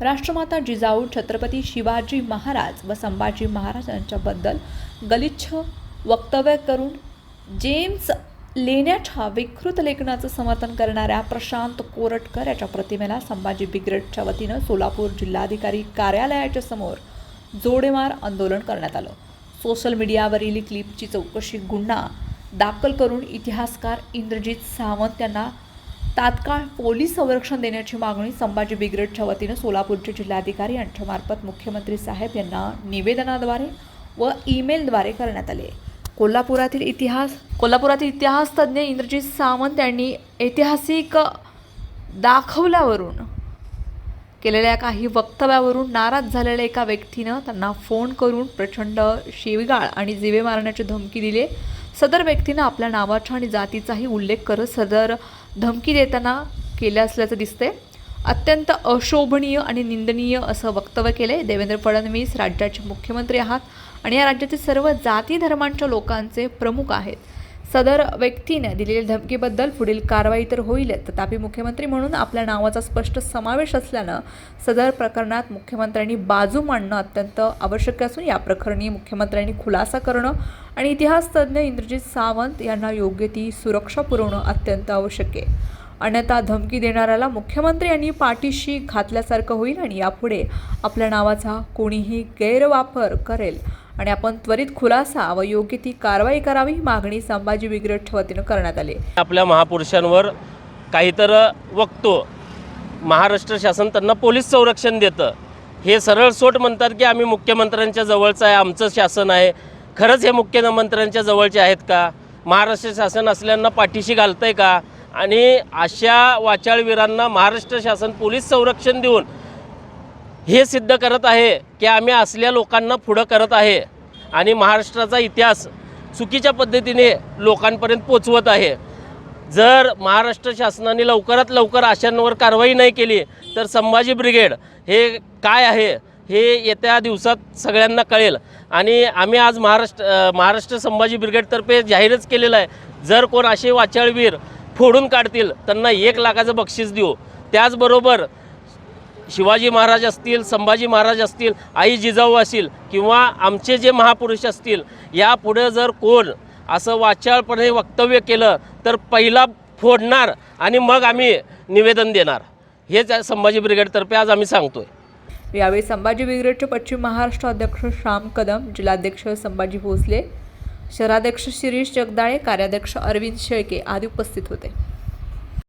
राष्ट्रमाता जिजाऊ छत्रपती शिवाजी महाराज व संभाजी महाराज यांच्याबद्दल गलिच्छ वक्तव्य करून जेम्स लेण्याच्या विकृत लेखनाचं समर्थन करणाऱ्या प्रशांत कोरटकर याच्या प्रतिमेला संभाजी ब्रिगेडच्या वतीनं सोलापूर जिल्हाधिकारी कार्यालयाच्या समोर जोडेमार आंदोलन करण्यात आलं. सोशल मीडियावरील क्लिपची चौकशी गुन्हा दाखल करून इतिहासकार इंद्रजित सावंत यांना तात्काळ पोलीस संरक्षण देण्याची मागणी संभाजी ब्रिगेडच्या वतीनं सोलापूरचे जिल्हाधिकारी यांच्यामार्फत मुख्यमंत्री साहेब यांना निवेदनाद्वारे व ईमेलद्वारे करण्यात आले. कोल्हापुरातील इतिहास कोल्हापुरातील इतिहास तज्ज्ञ इंद्रजित सावंत यांनी ऐतिहासिक दाखवल्यावरून केलेल्या काही वक्तव्यावरून नाराज झालेल्या एका व्यक्तीनं त्यांना फोन करून प्रचंड शिवीगाळ आणि जिवे मारण्याची धमकी दिली. सदर व्यक्तीनं आपल्या नावाचा आणि जातीचाही उल्लेख करत सदर धमकी देताना केल्या असल्याचं दिसतंय. अत्यंत अशोभनीय आणि निंदनीय असं वक्तव्य केलं आहे देवेंद्र फडणवीस राज्याचे मुख्यमंत्री आहात आणि या राज्यातील सर्व जाती धर्मांच्या लोकांचे प्रमुख आहेत. सदर व्यक्तीने दिलेल्या धमकीबद्दल पुढील कारवाई तर होईलच तथापि मुख्यमंत्री म्हणून आपल्या नावाचा स्पष्ट समावेश असल्यानं सदर प्रकरणात मुख्यमंत्र्यांनी बाजू मांडणं अत्यंत आवश्यक असून या प्रकरणी मुख्यमंत्र्यांनी खुलासा करणं आणि इतिहासतज्ज्ञ इंद्रजित सावंत यांना योग्य ती सुरक्षा पुरवणं अत्यंत आवश्यक आहे. अन्यथा धमकी देणाऱ्याला मुख्यमंत्री यांनी पाठीशी घातल्यासारखं होईल आणि यापुढे आपल्या नावाचा कोणीही गैरवापर करेल आणि आपण त्वरित खुलासा व योग्य ती कारवाई करावी ही मागणी संभाजी ब्रिगेडच्या वतीनं करण्यात आली आपल्या महापुरुषांवर काहीतर वक्तो. महाराष्ट्र शासन त्यांना पोलीस संरक्षण देतं. हे सरळ सोट म्हणतात की आम्ही मुख्यमंत्र्यांच्या जवळचं आहे आमचं शासन आहे. खरंच हे मुख्यमंत्र्यांच्या जवळचे आहेत का? महाराष्ट्र शासन असल्यांना पाठीशी घालतं आहे का? आणि अशा वाचाळवीरांना महाराष्ट्र शासन पोलीस संरक्षण देऊन हे सिद्ध करत आहे की आम्ही असल्या लोकांना पुढं करत आहे आणि महाराष्ट्राचा इतिहास चुकीच्या पद्धतीने लोकांपर्यंत पोचवत आहे. जर महाराष्ट्र शासनाने लवकरात लवकर अशांवर कारवाई नाही केली तर संभाजी ब्रिगेड हे काय आहे हे येत्या दिवसात सगळ्यांना कळेल. आणि आम्ही आज महाराष्ट्र महाराष्ट्र संभाजी ब्रिगेडतर्फे जाहीरच केलेलं आहे. जर कोण असे वाचाळवीर फोडून काढतील त्यांना एक लाखाचं बक्षीस देऊ. त्याचबरोबर शिवाजी महाराज असतील संभाजी महाराज असतील आई जिजाऊ असतील किंवा आमचे जे महापुरुष असतील यापुढे जर कोण असं वाचाळपणे वक्तव्य केलं तर पहिला फोडणार आणि मग आम्ही निवेदन देणार. हेच संभाजी ब्रिगेडतर्फे आज आम्ही सांगतोय. यावेळी संभाजी ब्रिगेडचे पश्चिम महाराष्ट्र अध्यक्ष श्याम कदम जिल्हाध्यक्ष संभाजी भोसले शहराध्यक्ष शिरीष जगदाळे कार्याध्यक्ष अरविंद शेळके आदी उपस्थित होते.